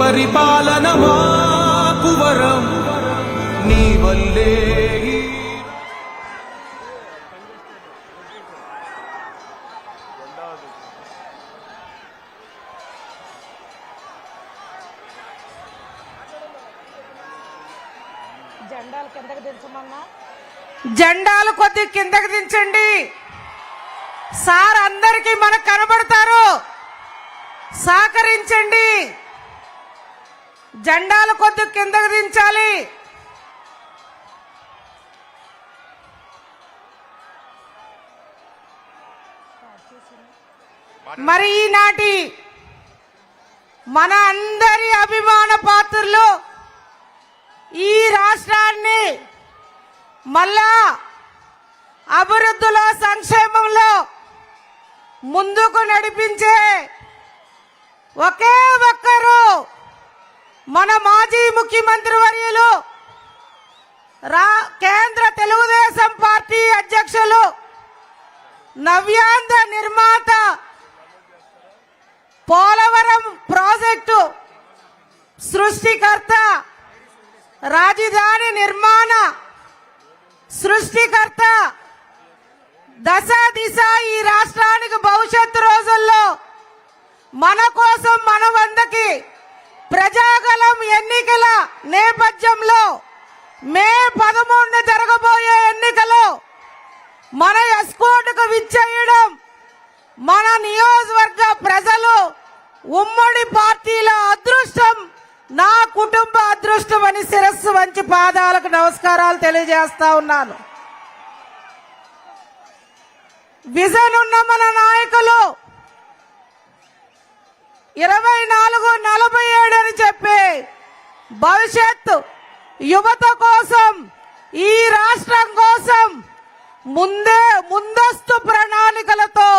పరిపాలన మాకు వరం. నీ వల్లే ఈ జెండాలు కిందకి దించమన్నా? జెండాలు కొద్ది కిందకి దించండి. సార్ అందరికీ మనకు కనబడతారు. సహకరించండి. జెండాలు కొద్ది కిందకు దించాలి. మరి ఈనాటి మన అందరి అభిమాన పాత్రలు ఈ రాష్ట్రాన్ని మళ్ళా అభివృద్ధిలో సంక్షేమంలో ముందుకు నడిపించే ఒకే ఒక్కరు మన మాజీ ముఖ్యమంత్రి వర్యులు రా కేంద్ర తెలుగుదేశం పార్టీ అధ్యక్షులు నవ్యాంధ్ర నిర్మాత పోలవరం ప్రాజెక్టు సృష్టికర్త రాజధాని నిర్మాణ సృష్టికర్త దశ దిశ ఈ రాష్ట్రానికి భవిష్యత్తు రోజుల్లో మన కోసం మన వందకి ప్రజాగలం ఎన్నికల నేపథ్యంలో మే పదమూడున జరగబోయే ఎన్నికలో మన ఎస్కోట్కు విచ్చేయడం మన నియోజకవర్గ ప్రజలు ఉమ్మడి పార్టీల అదృష్టం నా కుటుంబ అదృష్టం అని శిరస్సు వంచి పాదాలకు నమస్కారాలు తెలియజేస్తా ఉన్నాను. విజన్ ఉన్న మన నాయకులు ఇరవై నాలుగు నలభై ఏడు అని చెప్పి భవిష్యత్తు యువత కోసం ఈ రాష్ట్రం కోసం ముందే ముందస్తు ప్రణాళికలతో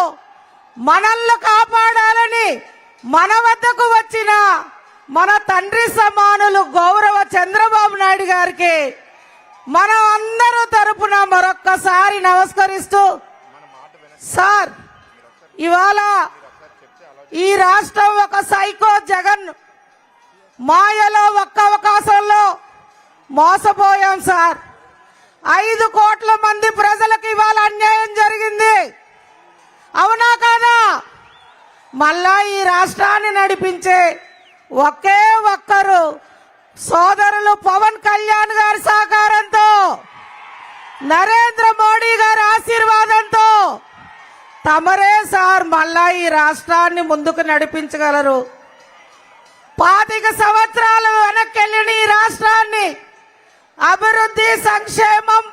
మనల్ని కాపాడాలని మన వద్దకు వచ్చిన మన తండ్రి సమానులు గౌరవ చంద్రబాబు నాయుడు గారికి మనం అందరూ తరపున మరొక్కసారి నమస్కరిస్తూ సార్ ఇవాళ ఈ రాష్ట్రం ఒక సైకో జగన్ మాయలో ఒక్క అవకాశంలో మోసపోయాం సార్. ఐదు కోట్ల మంది ప్రజలకు ఇవాళ అన్యాయం జరిగింది. అవునా కాదా? మళ్ళా ఈ రాష్ట్రాన్ని నడిపించే ఒకే ఒక్కరు సోదరులు పవన్ కళ్యాణ్ గారి సహకారంతో నరేంద్ర మోడీ గారి ఆశీర్వాదంతో తమరే సార్ మళ్ళా ఈ రాష్ట్రాన్ని ముందుకు నడిపించగలరు. పాతిక సంవత్సరాలు వెనక్కి వెళ్ళిన ఈ రాష్ట్రాన్ని అభివృద్ధి సంక్షేమం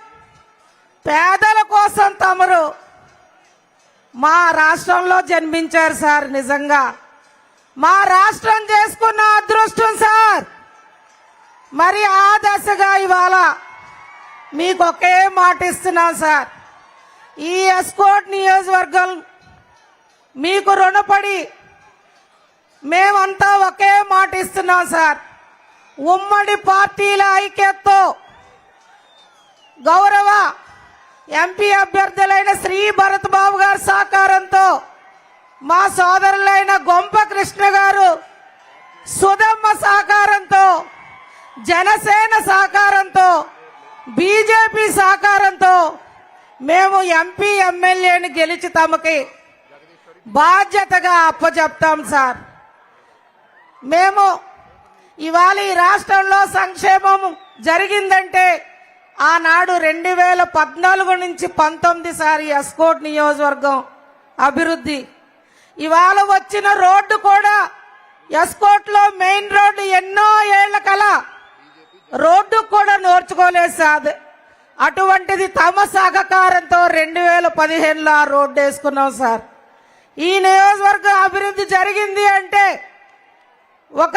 పేదల కోసం తమరు మా రాష్ట్రంలో జన్మించారు సార్ నిజంగా. మా రాష్ట్రం చేసుకున్న అదృష్టం సార్. మరి ఆ దశగా ఇవాళ మీకు ఒకే మాట ఇస్తున్నాం సార్. ఈ ఎస్కోట్ నియోజకవర్గం మీకు రుణపడి మేమంతా ఒకే మాట ఇస్తున్నాం సార్. ఉమ్మడి పార్టీల ఐక్యతతో గౌరవ ఎంపీ అభ్యర్థులైన శ్రీ భరత్ బాబు గారి సహకారంతో మా సోదరులైన గొంప కృష్ణ గారు సుధమ్మ సహకారంతో జనసేన సహకారంతో బీజేపీ సహకారంతో మేము ఎంపీ ఎమ్మెల్యేని గెలిచి తమకి బాధ్యతగా అప్పచెప్తాం సార్. మేము ఇవాళ ఈ రాష్ట్రంలో సంక్షేమం జరిగిందంటే ఆనాడు రెండు వేల పద్నాలుగు నుంచి పంతొమ్మిది సారి ఎస్కోట్ నియోజకవర్గం అభివృద్ధి. ఇవాళ వచ్చిన రోడ్డు కూడా ఎస్కోట్లో మెయిన్ రోడ్డు ఎన్నో ఏళ్ళ కల రోడ్డు కూడా నోర్చుకోలేదు సార్. అటువంటిది తమ సహకారంతో రెండు వేల పదిహేనులో ఆ రోడ్డు వేసుకున్నాం సార్. ఈ నియోజకవర్గం అభివృద్ధి జరిగింది అంటే ఒక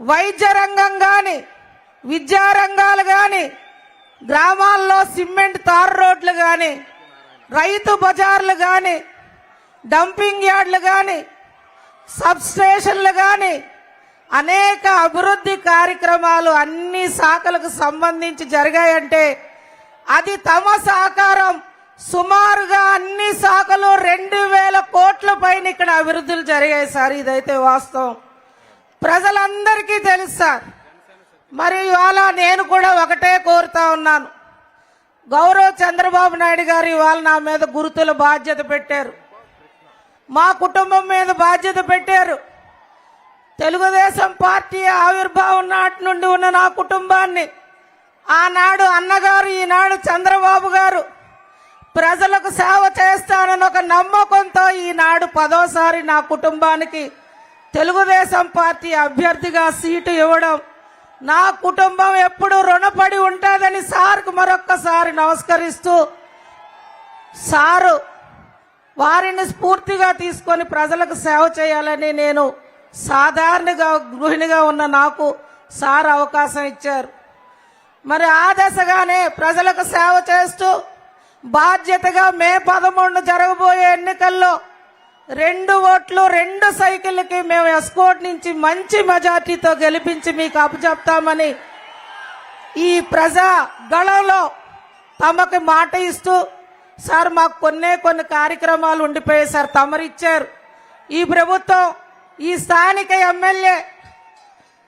వైద్య రంగం కానీ విద్యారంగాలు కానీ గ్రామాల్లో సిమెంట్ తారు రోడ్లు కానీ రైతు బజార్లు కానీ డంపింగ్ యార్డ్లు కానీ సబ్ స్టేషన్లు కానీ అనేక అభివృద్ధి కార్యక్రమాలు అన్ని శాఖలకు సంబంధించి జరిగాయంటే అది తమ సహకారం. సుమారుగా అన్ని శాఖలు రెండు వేల కోట్ల పైన ఇక్కడ అభివృద్ధులు జరిగాయి సార్. ఇదైతే వాస్తవం. ప్రజలందరికీ తెలుసు సార్. మరి ఇవాళ నేను కూడా ఒకటే కోరుతా ఉన్నాను. గౌరవ చంద్రబాబు నాయుడు గారు ఇవాళ నా మీద గురుతుల బాధ్యత పెట్టారు. మా కుటుంబం మీద బాధ్యత పెట్టారు. తెలుగుదేశం పార్టీ ఆవిర్భావం నాటి నుండి ఉన్న నా కుటుంబాన్ని ఆనాడు అన్నగారు ఈనాడు చంద్రబాబు గారు ప్రజలకు సేవ చేస్తానని ఒక నమ్మకంతో ఈనాడు పదోసారి నా కుటుంబానికి తెలుగుదేశం పార్టీ అభ్యర్థిగా సీటు ఇవ్వడం నా కుటుంబం ఎప్పుడు రుణపడి ఉంటుందని సార్కు మరొక్కసారి నమస్కరిస్తూ సారు వారిని స్ఫూర్తిగా తీసుకొని ప్రజలకు సేవ చేయాలని నేను సాధారణగా గృహిణిగా ఉన్న నాకు సార్ అవకాశం ఇచ్చారు. మరి ఆ దశగానే ప్రజలకు సేవ చేస్తూ బాధ్యతగా మే పదమూడు జరగబోయే ఎన్నికల్లో రెండు ఓట్లు రెండు సైకిళ్ళకి మేము ఎస్కోట్ నుంచి మంచి మెజార్టీతో గెలిపించి మీకు అప్పచెప్తామని ఈ ప్రజా గళంలో తమకి మాట ఇస్తూ సార్ మాకు కొన్నే కొన్ని కార్యక్రమాలు ఉండిపోయాయి సార్ తమరిచ్చారు. ఈ ప్రభుత్వం ఈ స్థానిక ఎమ్మెల్యే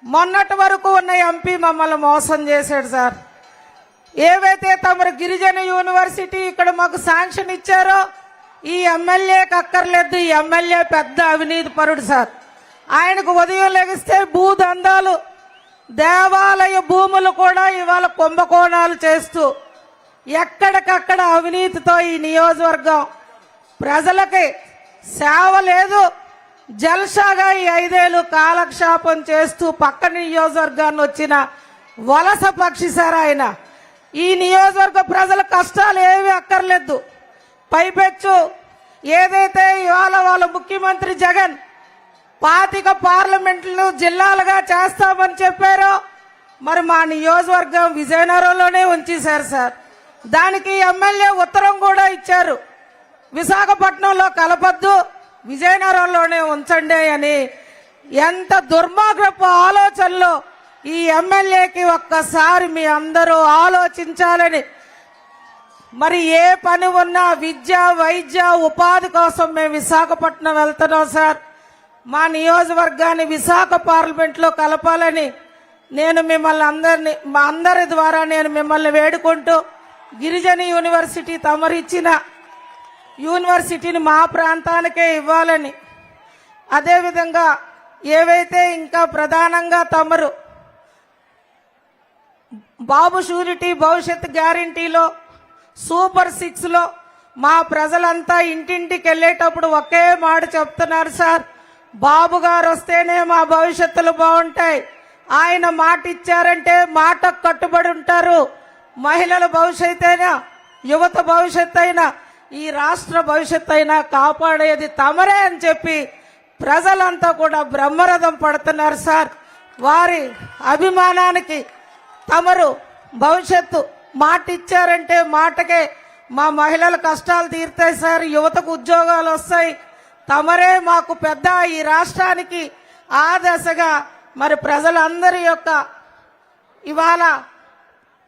మొన్నటి వరకు ఉన్న ఎంపీ మమ్మల్ని మోసం చేశాడు సార్. ఏవైతే తమరు గిరిజన యూనివర్సిటీ ఇక్కడ మాకు శాంక్షన్ ఇచ్చారో ఈ ఎమ్మెల్యేకి అక్కర్లేదు. ఈ ఎమ్మెల్యే పెద్ద అవినీతి పరుడు సార్. ఆయనకు ఉదయం లెగిస్తే భూదందాలు దేవాలయ భూములు కూడా ఇవాళ కుంభకోణాలు చేస్తూ ఎక్కడికక్కడ అవినీతితో ఈ నియోజకవర్గం ప్రజలకి సేవ లేదు. జల్సాగా ఈ ఐదేళ్ళు కాలక్షేపం చేస్తూ పక్క నియోజకవర్గాన్ని వచ్చిన వలస పక్షి సార్ ఆయన. ఈ నియోజకవర్గ ప్రజల కష్టాలు ఏవి అక్కర్లేదు. పైపెచ్చు. ఏదైతే ఇవాళ వాళ్ళ ముఖ్యమంత్రి జగన్ పాతిక పార్లమెంట్లు జిల్లాలుగా చేస్తామని చెప్పారో మరి మా నియోజకవర్గం విజయనగరంలోనే ఉంచేశారు సార్. దానికి ఎమ్మెల్యే ఉత్తరం కూడా ఇచ్చారు. విశాఖపట్నంలో కలపద్దు. విజయనగరంలోనే ఉంచండి అని ఎంత దుర్మార్గపు ఆలోచనలో ఈ ఎమ్మెల్యేకి ఒక్కసారి మీ అందరూ ఆలోచించాలని. మరి ఏ పని ఉన్నా విద్య వైద్య ఉపాధి కోసం మేము విశాఖపట్నం వెళ్తున్నాం సార్. మా నియోజకవర్గాన్ని విశాఖ పార్లమెంట్లో కలపాలని నేను మిమ్మల్ని అందరిని మా అందరి ద్వారా నేను మిమ్మల్ని వేడుకుంటూ గిరిజన యూనివర్సిటీ తమరిచ్చిన యూనివర్సిటీని మా ప్రాంతానికే ఇవ్వాలని. అదేవిధంగా ఏవైతే ఇంకా ప్రధానంగా తమరు బాబు షూరిటీ భవిష్యత్ గ్యారంటీలో సూపర్ సిక్స్లో మా ప్రజలంతా ఇంటింటికి వెళ్ళేటప్పుడు ఒకే మాట చెప్తున్నారు సార్. బాబు గారు వస్తేనే మా భవిష్యత్తులు బాగుంటాయి. ఆయన మాట ఇచ్చారంటే మాటకు కట్టుబడి ఉంటారు. మహిళల భవిష్యత్ అయినా యువత భవిష్యత్ అయినా ఈ రాష్ట్ర భవిష్యత్ అయినా కాపాడేది తమరే అని చెప్పి ప్రజలంతా కూడా బ్రహ్మరథం పడుతున్నారు సార్. వారి అభిమానానికి తమరు భవిష్యత్తు మాట ఇచ్చారంటే మాటకే మా మహిళల కష్టాలు తీరుతాయి సార్ యువతకు ఉద్యోగాలు వస్తాయి. తమరే మాకు పెద్ద ఈ రాష్ట్రానికి ఆ దశగా మరి ప్రజలందరి యొక్క ఇవాళ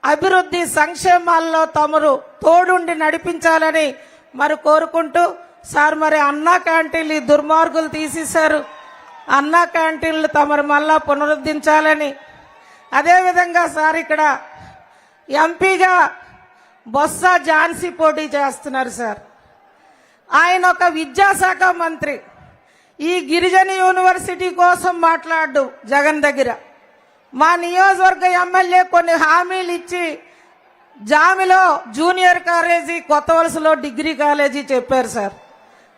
అభివృద్ధి సంక్షేమాల్లో తమరు తోడుండి నడిపించాలని మరి కోరుకుంటూ సార్ మరి అన్నా క్యాంటీన్లు ఈ దుర్మార్గులు తీసేశారు. అన్నా క్యాంటీన్లు తమరు మళ్ళా పునరుద్ధరించాలని. అదేవిధంగా సార్ ఇక్కడ ఎంపీగా బొత్స ఝాన్సీ పోటీ చేస్తున్నారు సార్. ఆయన ఒక విద్యాశాఖ మంత్రి. ఈ గిరిజన యూనివర్సిటీ కోసం మాట్లాడు జగన్ దగ్గర. మా నియోజకవర్గ ఎమ్మెల్యే కొన్ని హామీలు ఇచ్చి జామిలో జూనియర్ కాలేజీ కొత్త వలసలో డిగ్రీ కాలేజీ చెప్పారు సార్.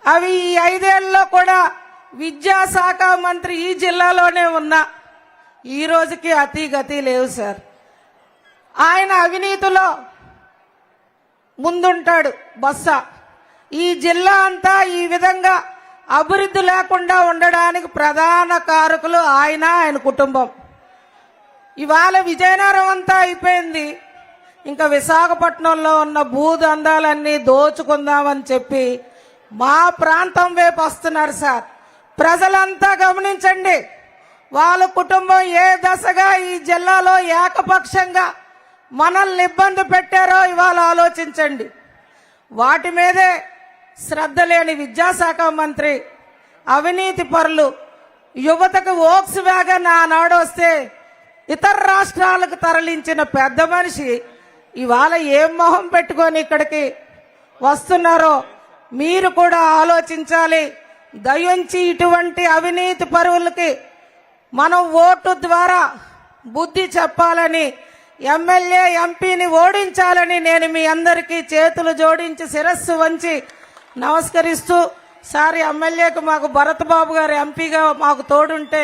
అవి ఈ ఐదేళ్ళలో కూడా విద్యాశాఖ మంత్రి ఈ జిల్లాలోనే ఉన్నా ఈ రోజుకి అతి గతి లేవు సార్. ఆయన అవినీతిలో ముందుంటాడు బొత్స ఈ జిల్లా అంతా ఈ విధంగా అభివృద్ధి లేకుండా ఉండడానికి ప్రధాన కారకులు ఆయన ఆయన కుటుంబం. ఇవాళ విజయనగరం అంతా అయిపోయింది. ఇంకా విశాఖపట్నంలో ఉన్న భూదందాలన్నీ దోచుకుందామని చెప్పి మా ప్రాంతం వైపు వస్తున్నారు సార్. ప్రజలంతా గమనించండి. వాళ్ళ కుటుంబం ఏ దశగా ఈ జిల్లాలో ఏకపక్షంగా మనల్ని ఇబ్బంది పెట్టారో ఇవాళ ఆలోచించండి. వాటి మీదే శ్రద్ధ లేని విద్యాశాఖ మంత్రి అవినీతి పరులు యువతకు ఓక్స్ వ్యాగన్ ఆనాడు వస్తే ఇతర రాష్ట్రాలకు తరలించిన పెద్ద మనిషి ఇవాళ ఏం మొహం పెట్టుకొని ఇక్కడికి వస్తున్నారో మీరు కూడా ఆలోచించాలి. దయించి ఇటువంటి అవినీతి పరువులకి మనం ఓటు ద్వారా బుద్ధి చెప్పాలని ఎమ్మెల్యే ఎంపీని ఓడించాలని నేను మీ అందరికీ చేతులు జోడించి శిరస్సు వంచి నమస్కరిస్తూ సారి ఎమ్మెల్యేకు మాకు భరత్ బాబు గారు ఎంపీగా మాకు తోడుంటే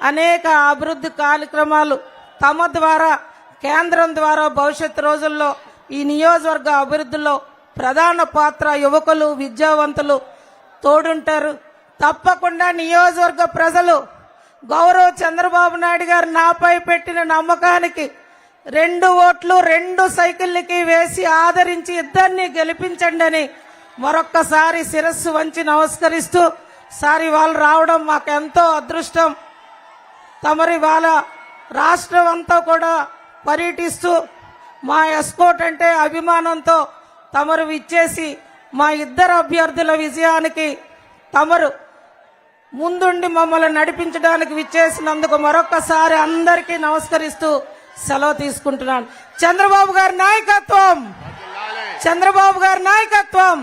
అనేక అభివృద్ధి కార్యక్రమాలు తమ ద్వారా కేంద్రం ద్వారా భవిష్యత్ రోజుల్లో ఈ నియోజకవర్గ అభివృద్ధిలో ప్రధాన పాత్ర యువకులు విద్యావంతులు తోడుంటారు. తప్పకుండా నియోజకవర్గ ప్రజలు గౌరవ చంద్రబాబు నాయుడు గారు నాపై పెట్టిన నమ్మకానికి రెండు ఓట్లు రెండు సైకిళ్ళకి వేసి ఆదరించి ఇద్దరిని గెలిపించండి అని మరొక్కసారి శిరస్సు వంచి నమస్కరిస్తూ సారి వాళ్ళు రావడం మాకెంతో అదృష్టం. తమరి వాళ్ళ రాష్ట్రం అంతా కూడా పర్యటిస్తూ మా ఎస్కోట్ అంటే అభిమానంతో తమరు విచ్చేసి మా ఇద్దరు అభ్యర్థుల విజయానికి తమరు ముందుండి మమ్మల్ని నడిపించడానికి విచ్చేసినందుకు మరొక్కసారి అందరికీ నమస్కరిస్తూ సెలవు తీసుకుంటున్నాను. చంద్రబాబు గారి నాయకత్వం! చంద్రబాబు గారి నాయకత్వం!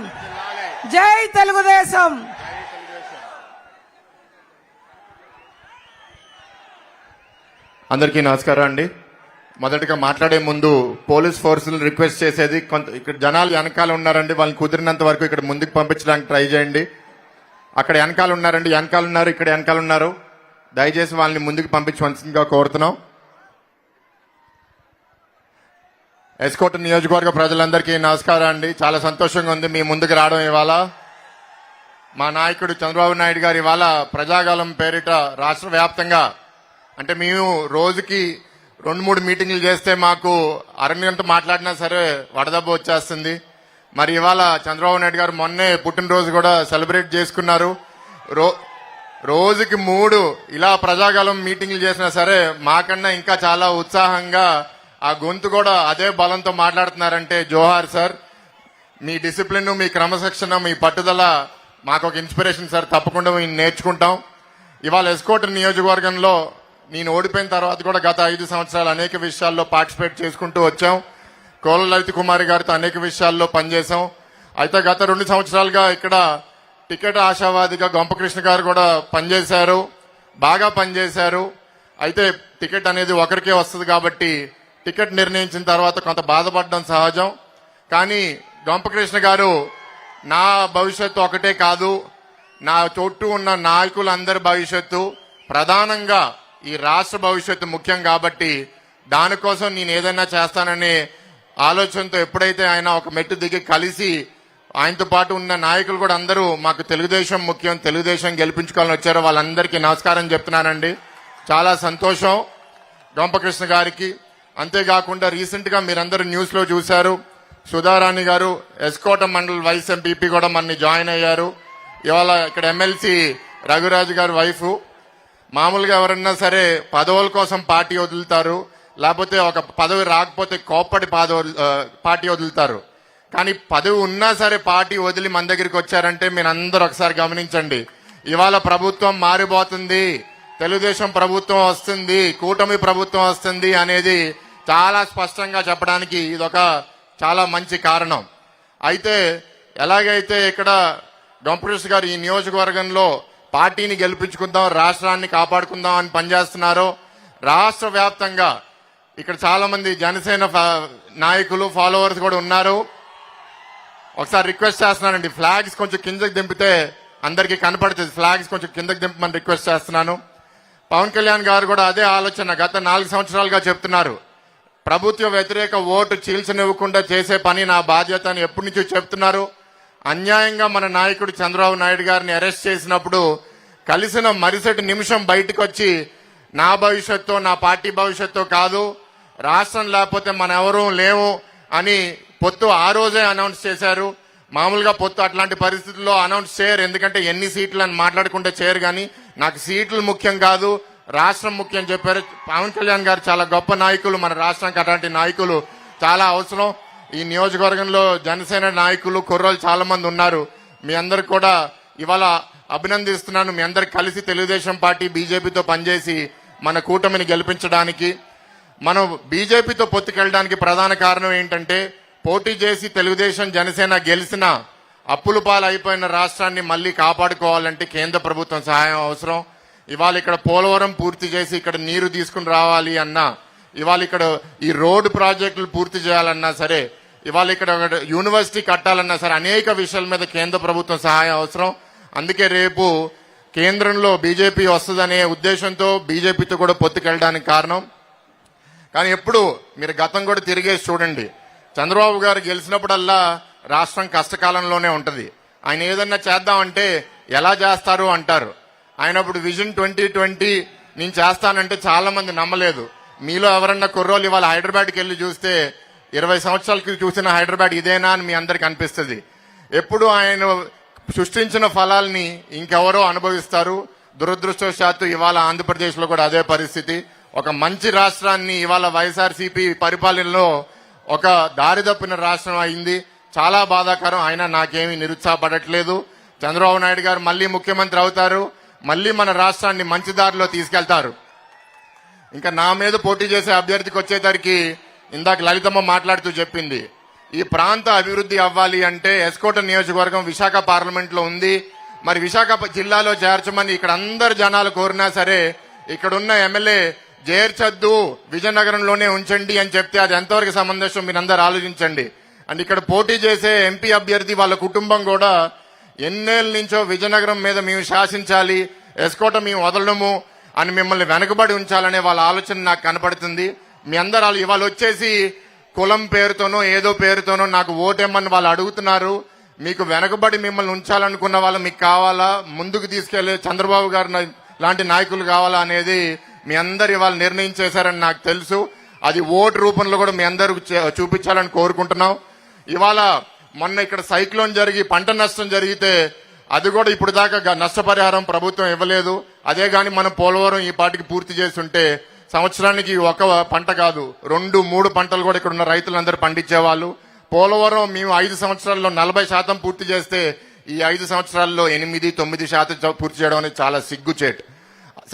జై తెలుగుదేశం! అందరికీ నమస్కారం అండి. మొదటగా మాట్లాడే ముందు పోలీస్ ఫోర్సులు రిక్వెస్ట్ చేసేది కొంత ఇక్కడ జనాలు వెనకాల ఉన్నారండి. వాళ్ళని కుదిరినంత వరకు ఇక్కడ ముందుకు పంపించడానికి ట్రై చేయండి. అక్కడ వెనకాల ఉన్నారండి. వెనకాల ఉన్నారు ఇక్కడ వెనకాల ఉన్నారు. దయచేసి వాళ్ళని ముందుకు పంపించవలసిందిగా కోరుతున్నాం. ఎస్కోట నియోజకవర్గ ప్రజలందరికీ నమస్కారం అండి. చాలా సంతోషంగా ఉంది మీ ముందుకు రావడం ఇవాళ. మా నాయకుడు చంద్రబాబు నాయుడు గారు ఇవాళ ప్రజాగాలం పేరిట రాష్ట్ర వ్యాప్తంగా అంటే మేము రోజుకి రెండు మూడు మీటింగ్లు చేస్తే మాకు అరగంట మాట్లాడినా సరే వడదెబ్బ వచ్చేస్తుంది. మరి ఇవాళ చంద్రబాబు నాయుడు గారు మొన్నే పుట్టినరోజు కూడా సెలబ్రేట్ చేసుకున్నారు. రో రోజుకి మూడు ఇలా ప్రజాగలం మీటింగ్లు చేసినా సరే మాకన్నా ఇంకా చాలా ఉత్సాహంగా ఆ గొంతు కూడా అదే బలంతో మాట్లాడుతున్నారంటే జోహార్ సార్. మీ డిసిప్లిన్ మీ క్రమశిక్షణ మీ పట్టుదల మాకు ఒక ఇన్స్పిరేషన్ సార్. తప్పకుండా మేము నేర్చుకుంటాం. ఇవాళ ఎస్కోట నియోజకవర్గంలో నేను ఓడిపోయిన తర్వాత కూడా గత ఐదు సంవత్సరాలు అనేక విషయాల్లో పార్టిసిపేట్ చేసుకుంటూ వచ్చాం. కోల లలిత కుమారి గారితో అనేక విషయాల్లో పనిచేశాం. అయితే గత రెండు సంవత్సరాలుగా ఇక్కడ టికెట్ ఆశావాదిగా గొంపకృష్ణ గారు కూడా పనిచేశారు. బాగా పనిచేశారు. అయితే టికెట్ అనేది ఒకరికే వస్తుంది కాబట్టి టికెట్ నిర్ణయించిన తర్వాత కొంత బాధపడడం సహజం. కానీ గొంపకృష్ణ గారు నా భవిష్యత్తు ఒకటే కాదు. నా చుట్టూ ఉన్న నాయకులందరి భవిష్యత్తు ప్రధానంగా ఈ రాష్ట్ర భవిష్యత్తు ముఖ్యం కాబట్టి దానికోసం నేను ఏదైనా చేస్తాననే ఆలోచనతో ఎప్పుడైతే ఆయన ఒక మెట్టు దిగి కలిసి ఆయనతో పాటు ఉన్న నాయకులు కూడా అందరూ మాకు తెలుగుదేశం ముఖ్యం తెలుగుదేశం గెలిపించుకోవాలని వచ్చారో వాళ్ళందరికీ నమస్కారం చెప్తున్నానండి. చాలా సంతోషం గొంపకృష్ణ గారికి. అంతేకాకుండా రీసెంట్గా మీరందరూ న్యూస్లో చూశారు సుధారాణి గారు ఎస్కోట మండల్ వైస్ ఎంపీపీ కూడా మనని జాయిన్ అయ్యారు. ఇవాళ ఇక్కడ ఎమ్మెల్సీ రఘురాజు గారి వైఫ్ మామూలుగా ఎవరన్నా సరే పదవుల కోసం పార్టీ వదులుతారు లేకపోతే ఒక పదవి రాకపోతే కోప్పటి పదవులు పార్టీ వదులుతారు. కానీ పదవి ఉన్నా సరే పార్టీ వదిలి మన దగ్గరికి వచ్చారంటే మీరు అందరూ ఒకసారి గమనించండి. ఇవాళ ప్రభుత్వం మారిపోతుంది తెలుగుదేశం ప్రభుత్వం వస్తుంది కూటమి ప్రభుత్వం వస్తుంది అనేది చాలా స్పష్టంగా చెప్పడానికి ఇదొక చాలా మంచి కారణం. అయితే ఎలాగైతే ఇక్కడ డొంపరేష్ గారు ఈ నియోజకవర్గంలో పార్టీని గెలిపించుకుందాం రాష్ట్రాన్ని కాపాడుకుందాం అని పనిచేస్తున్నారో రాష్ట్ర వ్యాప్తంగా ఇక్కడ చాలా మంది జనసేన నాయకులు ఫాలోవర్స్ కూడా ఉన్నారు. ఒకసారి రిక్వెస్ట్ చేస్తున్నానండి ఫ్లాగ్స్ కొంచెం కిందకి దింపితే అందరికీ కనపడుతుంది. ఫ్లాగ్స్ కొంచెం కిందకి దింపమని రిక్వెస్ట్ చేస్తున్నాను. పవన్ కళ్యాణ్ గారు కూడా అదే ఆలోచన గత నాలుగు సంవత్సరాలుగా చెప్తున్నారు. ప్రభుత్వ వ్యతిరేక ఓటు చీల్చనివ్వకుండా చేసే పని నా బాధ్యత అని ఎప్పటి నుంచో చెప్తున్నారు. అన్యాయంగా మన నాయకుడు చంద్రబాబు నాయుడు గారిని అరెస్ట్ చేసినప్పుడు కలిసిన మరుసటి నిమిషం బయటకు వచ్చి నా భవిష్యత్తు నా పార్టీ భవిష్యత్తు కాదు రాష్ట్రం లేకపోతే మన ఎవరూ లేవు అని పొత్తు ఆ రోజే అనౌన్స్ చేశారు. మామూలుగా పొత్తు అట్లాంటి పరిస్థితుల్లో అనౌన్స్ చేయరు ఎందుకంటే ఎన్ని సీట్లు అని మాట్లాడుకుంటే చేయరు కానీ నాకు సీట్లు ముఖ్యం కాదు రాష్ట్రం ముఖ్యం చెప్పారు. పవన్ కళ్యాణ్ గారు చాలా గొప్ప నాయకులు మన రాష్ట్రానికి అట్లాంటి నాయకులు చాలా అవసరం. ఈ నియోజకవర్గంలో జనసేన నాయకులు కుర్రోలు చాలా మంది ఉన్నారు. మీ అందరు కూడా ఇవాళ అభినందిస్తున్నాను. మీ అందరు కలిసి తెలుగుదేశం పార్టీ బీజేపీతో పనిచేసి మన కూటమిని గెలిపించడానికి. మనం బీజేపీతో పొత్తుకెళ్ళడానికి ప్రధాన కారణం ఏంటంటే పోటీ చేసి తెలుగుదేశం జనసేన గెలిచిన అప్పులు పాలైపోయిన అయిపోయిన రాష్ట్రాన్ని మళ్ళీ కాపాడుకోవాలంటే కేంద్ర ప్రభుత్వం సహాయం అవసరం. ఇవాళ ఇక్కడ పోలవరం పూర్తి చేసి ఇక్కడ నీరు తీసుకుని రావాలి అన్నా ఇవాళ ఇక్కడ ఈ రోడ్డు ప్రాజెక్టులు పూర్తి చేయాలన్నా సరే ఇవాళ ఇక్కడ ఒక యూనివర్సిటీ కట్టాలన్నా సరే అనేక విషయాల మీద కేంద్ర ప్రభుత్వం సహాయం అవసరం. అందుకే రేపు కేంద్రంలో బీజేపీ వస్తుందనే ఉద్దేశంతో బీజేపీతో కూడా పొత్తుకెళ్ళడానికి కారణం. కానీ ఎప్పుడు మీరు గతం కూడా తిరిగేసి చూడండి. చంద్రబాబు గారు గెలిచినప్పుడల్లా రాష్ట్రం కష్టకాలంలోనే ఉంటుంది. ఆయన ఏదన్నా చేద్దామంటే ఎలా చేస్తారు అంటారు. ఆయన అప్పుడు విజన్ ట్వంటీ ట్వంటీ నేను చేస్తానంటే చాలా మంది నమ్మలేదు. మీలో ఎవరన్నా కుర్రోలు ఇవాళ హైదరాబాద్కి వెళ్ళి చూస్తే ఇరవై సంవత్సరాలకి చూసిన హైదరాబాద్ ఇదేనా అని మీ అందరికి అనిపిస్తుంది. ఎప్పుడు ఆయన సృష్టించిన ఫలాల్ని ఇంకెవరో అనుభవిస్తారు. దురదృష్టవశాత్తు ఇవాళ ఆంధ్రప్రదేశ్లో కూడా అదే పరిస్థితి. ఒక మంచి రాష్ట్రాన్ని ఇవాళ వైఎస్ఆర్సీపీ పరిపాలనలో ఒక దారిదప్పిన రాష్ట్రం అయింది. చాలా బాధాకరం. అయినా నాకేమీ నిరుత్సాహపడట్లేదు. చంద్రబాబు నాయుడు గారు మళ్ళీ ముఖ్యమంత్రి అవుతారు. మళ్ళీ మన రాష్ట్రాన్ని మంచి దారిలో తీసుకెళ్తారు. ఇంకా నా మీద పోటీ చేసే అభ్యర్థికి వచ్చేసరికి ఇందాక లలితమ్మ మాట్లాడుతూ చెప్పింది ఈ ప్రాంత అభివృద్ధి అవ్వాలి అంటే ఎస్కోట నియోజకవర్గం విశాఖ పార్లమెంట్లో ఉంది. మరి విశాఖ జిల్లాలో చేర్చమని ఇక్కడ అందరు జనాలు కోరినా సరే ఇక్కడ ఉన్న ఎమ్మెల్యే చేర్చద్దు విజయనగరంలోనే ఉంచండి అని చెప్తే అది ఎంతవరకు సమంజసం మీరందరూ ఆలోచించండి. అండ్ ఇక్కడ పోటీ చేసే ఎంపీ అభ్యర్థి వాళ్ళ కుటుంబం కూడా ఎన్నేళ్ళ నుంచో విజయనగరం మీద మేము శాసించాలి ఎస్కోట మేము వదలడము అని మిమ్మల్ని వెనకబడి ఉంచాలనే వాళ్ళ ఆలోచన నాకు కనపడుతుంది. మీ అందరు వాళ్ళు ఇవాళ వచ్చేసి కులం పేరుతోనో ఏదో పేరుతోనో నాకు ఓటేమని వాళ్ళు అడుగుతున్నారు. మీకు వెనకబడి మిమ్మల్ని ఉంచాలనుకున్న వాళ్ళు మీకు కావాలా? ముందుకు తీసుకెళ్ళే చంద్రబాబు గారు లాంటి నాయకులు కావాలా అనేది మీ అందరు ఇవాళ నిర్ణయం చేశారని నాకు తెలుసు. అది ఓటు రూపంలో కూడా మీ అందరూ చే- చూపించాలని కోరుకుంటున్నాం. ఇవాళ మొన్న ఇక్కడ సైక్లోన్ జరిగి పంట నష్టం జరిగితే అది కూడా ఇప్పుడు దాకా నష్టపరిహారం ప్రభుత్వం ఇవ్వలేదు. అదే గాని మనం పోలవరం ఈ పాటికి పూర్తి చేస్తుంటే సంవత్సరానికి ఒక పంట కాదు రెండు మూడు పంటలు కూడా ఇక్కడ ఉన్న రైతులందరూ పండించేవాళ్ళు. పోలవరం మేము ఐదు సంవత్సరాల్లో నలభై శాతం పూర్తి చేస్తే ఈ ఐదు సంవత్సరాల్లో ఎనిమిది తొమ్మిది శాతం పూర్తి చేయడం అనేది చాలా సిగ్గుచేటు.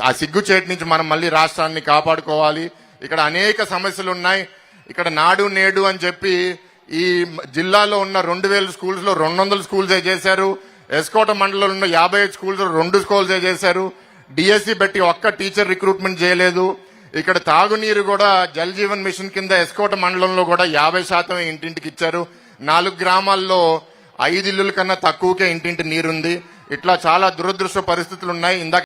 ఆ సిగ్గుచేటు నుంచి మనం మళ్ళీ రాష్ట్రాన్ని కాపాడుకోవాలి. ఇక్కడ అనేక సమస్యలు ఉన్నాయి. ఇక్కడ నాడు నేడు అని చెప్పి ఈ జిల్లాలో ఉన్న రెండు వేల స్కూల్స్లో రెండు వందల స్కూల్స్ చేశారు? ఎస్కోట మండలంలో ఉన్న యాభై ఐదు స్కూల్స్లో రెండు స్కూల్స్ చేశారు? డిఎస్సి పెట్టి ఒక్క టీచర్ రిక్రూట్మెంట్ చేయలేదు. ఇక్కడ తాగునీరు కూడా జల్ జీవన్ మిషన్ కింద ఎస్కోట మండలంలో కూడా యాభై శాతం ఇంటింటికి ఇచ్చారు. నాలుగు గ్రామాల్లో ఐదు ఇల్లుల కన్నా తక్కువకే ఇంటింటి నీరుంది. ఇట్లా చాలా దురదృష్ట పరిస్థితులు ఉన్నాయి. ఇందాక